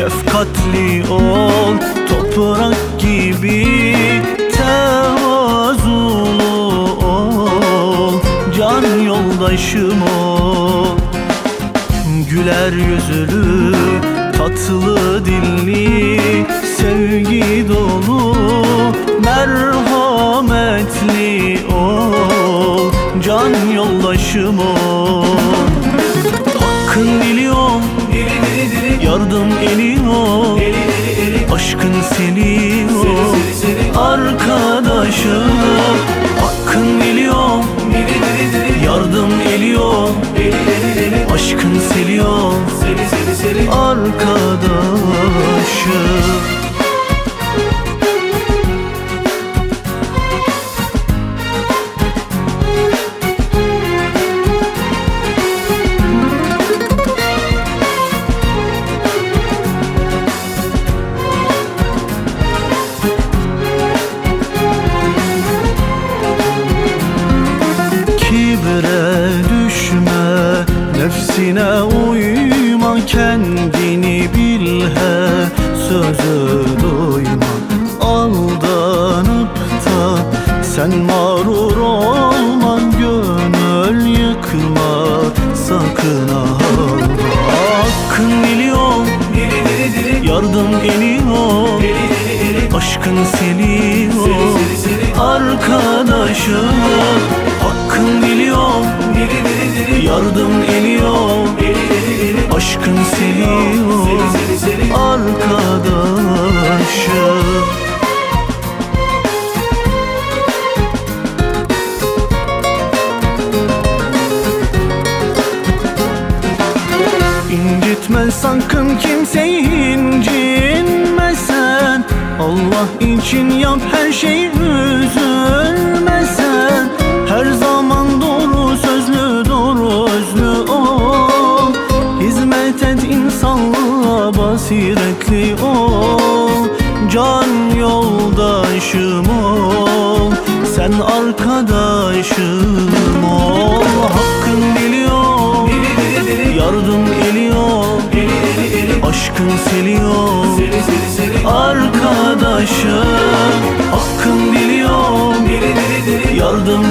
Şefkatli ol toprak gibi Tevazulu ol can yoldaşım ol Güler yüzlü, tatlı dilli, sevgi dolu, merhametli ol, can yoldaşım ol. Arkadaşım. Hakkın biliyorum, yardım eliyor, aşkın seliyor, arkadaşım. Uyma Kendini bil he, sözü duyma Aldanıp da sen mağrur olma Gönül yıkma, sakın ha. Hakkın biliyorum, yardım geliyor Aşkın seliyor, arkadaşım Aşkın seliyor, arkadaşım. İncitme sakın kimseyi incinme sen Allah için yap her şeyi can yoldaşım ol. Sen arkadaşım ol. Hakkın biliyor Yardım eliyor Aşkın siliyor Arkadaşım. Hakkın biliyor Yardım